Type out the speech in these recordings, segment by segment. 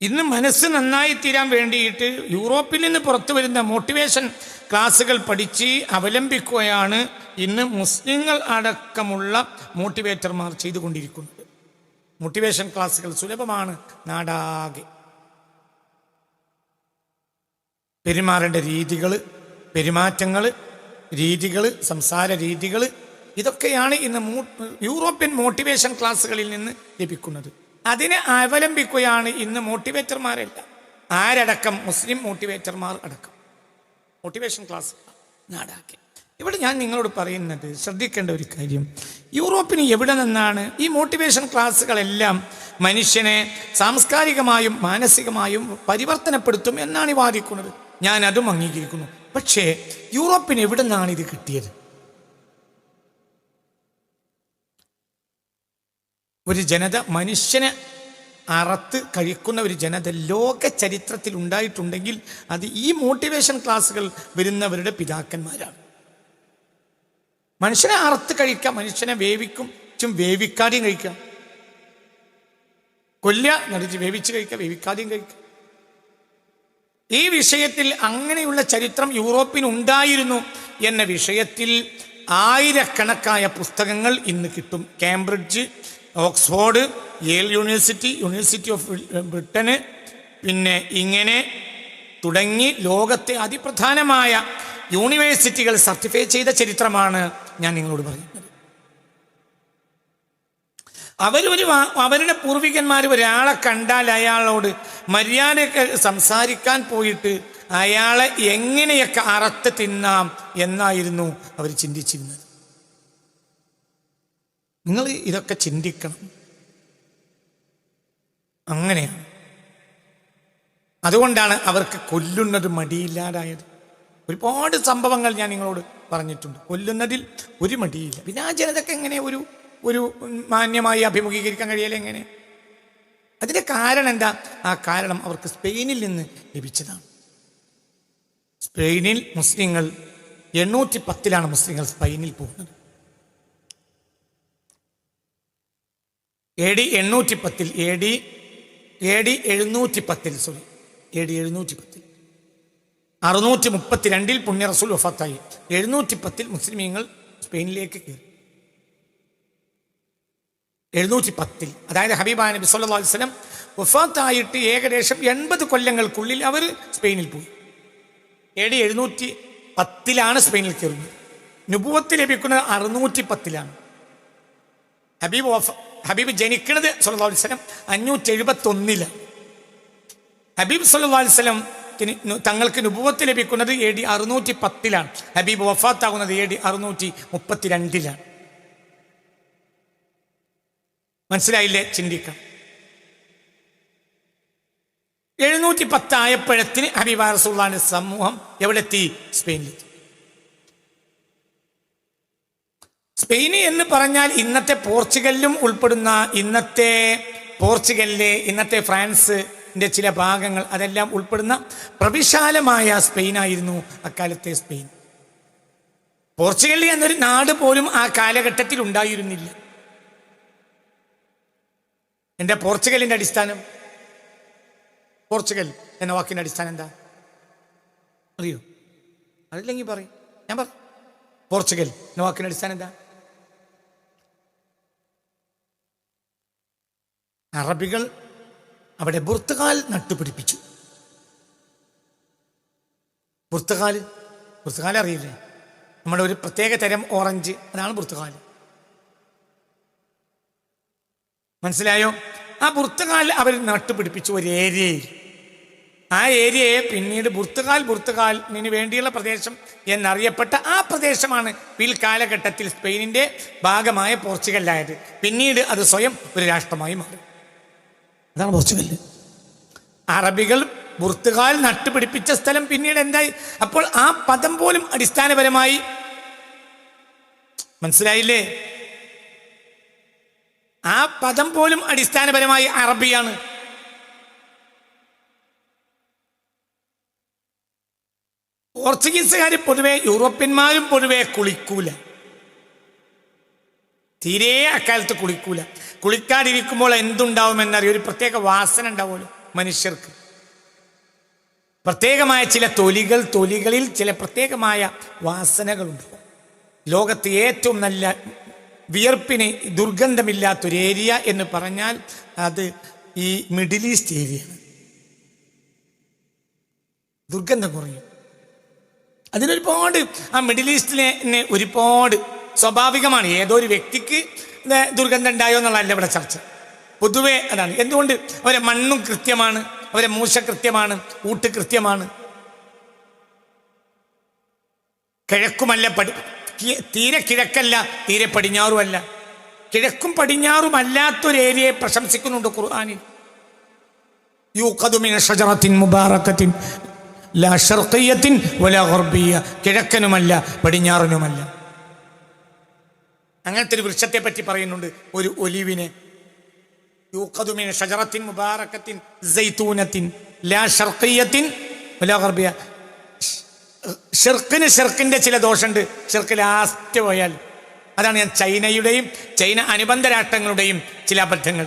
ഇന്ന് മനസ്സ് നന്നായി തീരാൻ വേണ്ടിയിട്ട് യൂറോപ്പിൽ നിന്ന് പുറത്തു വരുന്ന മോട്ടിവേഷൻ ക്ലാസ്സുകൾ പഠിച്ച് അവലംബിക്കുകയാണ് ഇന്ന് മുസ്ലിങ്ങൾ അടക്കമുള്ള മോട്ടിവേറ്റർമാർ ചെയ്തുകൊണ്ടിരിക്കുന്നത്. മോട്ടിവേഷൻ ക്ലാസ്സുകൾ സുലഭമാണ് നാടാകെ. പെരുമാറേണ്ട രീതികൾ പെരുമാറ്റങ്ങൾ രീതികൾ സംസാര രീതികൾ ഇതൊക്കെയാണ് ഇന്ന് യൂറോപ്യൻ മോട്ടിവേഷൻ ക്ലാസ്സുകളിൽ നിന്ന് ലഭിക്കുന്നത്. അതിനെ അവലംബിക്കുകയാണ് ഇന്ന് മോട്ടിവേറ്റർമാരല്ല ആരടക്കം മുസ്ലിം മോട്ടിവേറ്റർമാർ അടക്കം. മോട്ടിവേഷൻ ക്ലാസ് നാടാക്കി. ഇവിടെ ഞാൻ നിങ്ങളോട് പറയുന്നത് ശ്രദ്ധിക്കേണ്ട ഒരു കാര്യം. യൂറോപ്പിന് എവിടെ നിന്നാണ് ഈ മോട്ടിവേഷൻ ക്ലാസ്സുകളെല്ലാം മനുഷ്യനെ സാംസ്കാരികമായും മാനസികമായും പരിവർത്തനപ്പെടുത്തും എന്നാണ് വാദിക്കുന്നത്. ഞാൻ അതും അംഗീകരിക്കുന്നു. പക്ഷേ യൂറോപ്പിന് എവിടെ നിന്നാണ് ഇത് കിട്ടിയത്? ഒരു ജനത മനുഷ്യനെ അറത്ത് കഴിക്കുന്ന ഒരു ജനത ലോക ചരിത്രത്തിൽ ഉണ്ടായിട്ടുണ്ടെങ്കിൽ അത് ഈ മോട്ടിവേഷൻ ക്ലാസ്സുകൾ വരുന്നവരുടെ പിതാക്കന്മാരാണ്. മനുഷ്യനെ അറുത്ത് കഴിക്കാം മനുഷ്യനെ വേവിക്കും ചും വേവിക്കാതെയും കഴിക്കാം. കൊല്ല നടിച്ച് വേവിച്ച് കഴിക്കാം വേവിക്കാതെയും കഴിക്കാം ഈ വിഷയത്തിൽ അങ്ങനെയുള്ള ചരിത്രം യൂറോപ്പിന് ഉണ്ടായിരുന്നു എന്ന വിഷയത്തിൽ ആയിരക്കണക്കായ പുസ്തകങ്ങൾ ഇന്ന് കിട്ടും. Cambridge Oxford Yale university university of ബ്രിട്ടന് പിന്നെ ഇങ്ങനെ തുടങ്ങി ലോകത്തെ അതിപ്രധാനമായ യൂണിവേഴ്സിറ്റികൾ സർട്ടിഫൈ ചെയ്ത ചരിത്രമാണ് ഞാൻ നിങ്ങളോട് പറയുന്നത്. അവരൊരു അവരുടെ പൂർവികന്മാർ ഒരാളെ കണ്ടാൽ അയാളോട് മര്യാദ സംസാരിക്കാൻ പോയിട്ട് അയാളെ എങ്ങനെയൊക്കെ അറത്ത് തിന്നാം എന്നായിരുന്നു അവർ ചിന്തിച്ചിരുന്നത്. നിങ്ങൾ ഇതൊക്കെ ചിന്തിക്കണം. അങ്ങനെയാണ്. അതുകൊണ്ടാണ് അവർക്ക് കൊല്ലുന്നത് മടിയില്ലാതായത്. ഒരുപാട് സംഭവങ്ങൾ ഞാൻ നിങ്ങളോട് പറഞ്ഞിട്ടുണ്ട്. കൊല്ലുന്നതിൽ ഒരു മടിയില്ല. പിന്നെ ആ ജനതക്ക് എങ്ങനെ ഒരു ഒരു മാന്യമായി അഭിമുഖീകരിക്കാൻ കഴിയല എങ്ങനെ? അതിന്റെ കാരണം എന്താ? ആ കാരണം അവർക്ക് സ്പെയിനിൽ നിന്ന് ലഭിച്ചതാണ്. സ്പെയിനിൽ മുസ്ലിങ്ങൾ എണ്ണൂറ്റി പത്തിലാണ് മുസ്ലിങ്ങൾ സ്പെയിനിൽ പോകുന്നത്. എ ഡി എണ്ണൂറ്റി പത്തിൽ എ ഡി എ ഡി എഴുന്നൂറ്റി പത്തിൽ സോറി എ ഡി എഴുന്നൂറ്റി പത്തിൽ അറുന്നൂറ്റി മുപ്പത്തിരണ്ടിൽ പുണ്യ റസൂൽ വഫാത്തായി. എഴുന്നൂറ്റി പത്തിൽ മുസ്ലിമീങ്ങൾ സ്പെയിനിലേക്ക് കയറി. എഴുന്നൂറ്റി പത്തിൽ അതായത് ഹബീബ നബി സല്ലാ വസല്ലം വഫാത്തായിട്ട് ഏകദേശം എൺപത് കൊല്ലങ്ങൾക്കുള്ളിൽ അവർ സ്പെയിനിൽ പോയി. എ ഡി എഴുന്നൂറ്റി പത്തിലാണ് സ്പെയിനിൽ കയറുന്നത്. നുപുവത്ത് ലഭിക്കുന്നത് അറുന്നൂറ്റി പത്തിലാണ് ഹബീബ് വഫ ഹബീബ് ജനിക്കുന്നത് അലൈഹി വസല്ലം അഞ്ഞൂറ്റി എഴുപത്തി ഒന്നിലാണ് ഹബീബ് അലൈഹി വസല്ലം തങ്ങൾക്ക് നുപൂവത്ത് ലഭിക്കുന്നത് എ ഡി അറുന്നൂറ്റി പത്തിലാണ് ഹബീബ് വഫാത്താകുന്നത് എ ഡി അറുന്നൂറ്റി മുപ്പത്തിരണ്ടിലാണ് മനസ്സിലായില്ലേ ചിന്തിക്കാം? എഴുന്നൂറ്റി പത്തായപ്പോഴത്തിന് ഹബീബ് റസൂള്ളാന്റെ സമൂഹം എവിടെത്തി? സ്പെയിനിലെത്തി. സ്പെയിന് എന്ന് പറഞ്ഞാൽ ഇന്നത്തെ പോർച്ചുഗലിലും ഉൾപ്പെടുന്ന ഇന്നത്തെ പോർച്ചുഗലിലെ ഇന്നത്തെ ഫ്രാൻസിന്റെ ചില ഭാഗങ്ങൾ അതെല്ലാം ഉൾപ്പെടുന്ന പ്രവിശാലമായ സ്പെയിൻ ആയിരുന്നു അക്കാലത്തെ സ്പെയിൻ. പോർച്ചുഗൽ എന്നൊരു നാട് പോലും ആ കാലഘട്ടത്തിൽ ഉണ്ടായിരുന്നില്ല. എന്റെ പോർച്ചുഗലിന്റെ അടിസ്ഥാനം? പോർച്ചുഗൽ എന്ന വാക്കിന്റെ അടിസ്ഥാനം എന്താ? അറിയോ? അറിയില്ലെങ്കിൽ പറയും. ഞാൻ പറ. പോർച്ചുഗൽ എന്ന വാക്കിന്റെ അടിസ്ഥാനം എന്താ? അറബികൾ അവിടെ ബുർത്തുകാൽ നട്ടുപിടിപ്പിച്ചു. ബുർത്തുകാൽ ബുർത്തുകാൽ അറിയില്ലേ? നമ്മുടെ ഒരു പ്രത്യേക തരം ഓറഞ്ച് അതാണ് ബുർത്തുകാൽ മനസ്സിലായോ? ആ ബുർത്തുകാൽ അവർ നട്ടുപിടിപ്പിച്ചു ഒരു ഏരിയയിൽ. ആ ഏരിയയെ പിന്നീട് ബുർത്തുകാൽ ബുർത്തുകാലിന് വേണ്ടിയുള്ള പ്രദേശം എന്നറിയപ്പെട്ട ആ പ്രദേശമാണ് പിൽക്കാലഘട്ടത്തിൽ സ്പെയിനിന്റെ ഭാഗമായ പോർച്ചുഗലായത് പിന്നീട് അത് സ്വയം ഒരു രാഷ്ട്രമായി മാറി. അതാണ് പോർച്ചുഗൽ അറബികൾ പുർത്തുകാൽ നട്ടുപിടിപ്പിച്ച സ്ഥലം പിന്നീട് എന്തായി? അപ്പോൾ ആ പദം പോലും അടിസ്ഥാനപരമായി മനസ്സിലായില്ലേ? ആ പദം പോലും അടിസ്ഥാനപരമായി അറബിയാണ്. പോർച്ചുഗീസുകാർ പൊതുവെ യൂറോപ്യന്മാരും പൊതുവെ കുളിക്കൂല. തീരെ അക്കാലത്ത് കുളിക്കൂല. കുളിക്കാതിരിക്കുമ്പോൾ എന്തുണ്ടാവുമെന്നറിയ. ഒരു പ്രത്യേക വാസന ഉണ്ടാവുമല്ലോ മനുഷ്യർക്ക്. പ്രത്യേകമായ ചില തൊലികൾ തൊലികളിൽ ചില പ്രത്യേകമായ വാസനകളുണ്ട്. ലോകത്ത് ഏറ്റവും നല്ല വിയർപ്പിന് ദുർഗന്ധമില്ലാത്തൊരു ഏരിയ എന്ന് പറഞ്ഞാൽ അത് ഈ മിഡിൽ ഈസ്റ്റ് ഏരിയ ദുർഗന്ധം കുറയും. അതിനൊരുപാട് ആ മിഡിൽ ഈസ്റ്റിനെ ഒരുപാട് സ്വാഭാവികമാണ്. ഏതോ ഒരു വ്യക്തിക്ക് ദുർഗന്ധം ഉണ്ടായോ എന്നുള്ളതല്ല ഇവിടെ ചർച്ച. പൊതുവെ അതാണ്. എന്തുകൊണ്ട്? അവരെ മണ്ണും കൃത്യമാണ്. അവരെ മൂശ കൃത്യമാണ്. ഊട്ട് കൃത്യമാണ്. കിഴക്കുമല്ല പടി തീരെ കിഴക്കല്ല തീരെ പടിഞ്ഞാറുമല്ല. കിഴക്കും പടിഞ്ഞാറും അല്ലാത്തൊരു ഏരിയയെ പ്രശംസിക്കുന്നുണ്ട് ഖുർആാനിൽ. യൂഖദു മിന ഷജറത്തിൻ മുബാറക്കത്തിൻ ലാ ഷർഖിയത്തിൻ വലാ ഗർബിയ. കിഴക്കനുമല്ല പടിഞ്ഞാറിനുമല്ല. അങ്ങനത്തെ ഒരു വൃക്ഷത്തെ പറ്റി പറയുന്നുണ്ട്. ഒരു ഒലിവിനെ. യൂഖദു മിന ഷജറത്തിൻ മുബാറക്കത്തിൻ സൈത്തൂനത്തിൻ ലാ ഗർബിയ. ഷിർക്കിന് ഷിർക്കിന്റെ ചില ദോഷമുണ്ട്. ഷിർക്ക് ലാസ്റ്റ് പോയാൽ. അതാണ് ഞാൻ ചൈനയുടെയും ചൈന അനുബന്ധ രാഷ്ട്രങ്ങളുടെയും ചില അബദ്ധങ്ങൾ.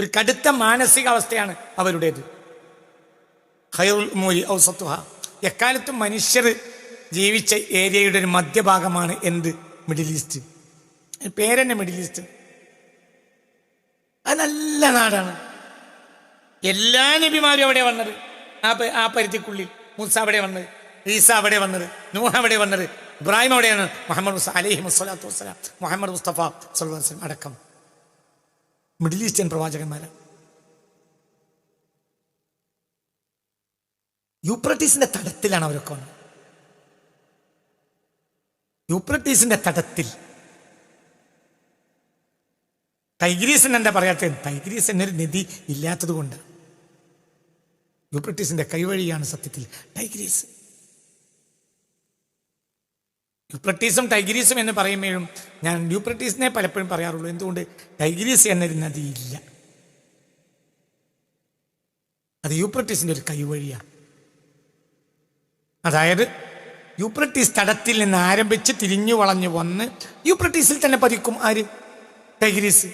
ഒരു കടുത്ത മാനസികാവസ്ഥയാണ് അവരുടേത്. എക്കാലത്തും മനുഷ്യർ ജീവിച്ച ഏരിയയുടെ ഒരു മധ്യഭാഗമാണ് എന്ത്? Middle east. പേരെന്നെ middle east. അത് നല്ല നാടാണ്. എല്ലാ നബിമാരും അവിടെ വന്നത്. ആ ആ പരിധിക്കുള്ളിൽ മൂസ അവിടെ വന്നത്. ഈസ അവിടെ വന്നത്. നൂഹ അവിടെ വന്നത്. ഇബ്രാഹിം അവിടെയാണ് മുഹമ്മദ് അലഹി മുസ്ലാത്തു വസ്സലാം. മുഹമ്മദ് മുസ്തഫ വസല്ലം അടക്കം. Middle eastern പ്രവാചകന്മാരാണ്. യൂപ്രട്ടീസിന്റെ തടത്തിലാണ് അവരൊക്കെ വന്നത്. യൂപ്രട്ടീസിന്റെ തടത്തിൽ. ടൈഗ്രീസിന് എന്താ പറയാത്തത്? ടൈഗ്രീസ് എന്നൊരു നിധി ഇല്ലാത്തത് കൊണ്ട്. യൂപ്രട്ടീസിന്റെ കൈവഴിയാണ് സത്യത്തിൽ ടൈഗ്രീസ്. യൂപ്രട്ടീസും ടൈഗ്രീസും എന്ന് പറയുമ്പോഴും ഞാൻ യൂപ്രട്ടീസിനെ പലപ്പോഴും പറയാറുള്ളൂ. എന്തുകൊണ്ട്? ടൈഗ്രീസ് എന്നൊരു നദി ഇല്ല. അത് യൂപ്രട്ടീസിന്റെ ഒരു കൈവഴിയാണ്. അതായത് യൂപ്രട്ടീസ് തടത്തിൽ നിന്ന് ആരംഭിച്ച് തിരിഞ്ഞു വളഞ്ഞു വന്ന് യൂപ്രട്ടീസിൽ തന്നെ പതിക്കും ആര്? ടൈഗ്രീസ്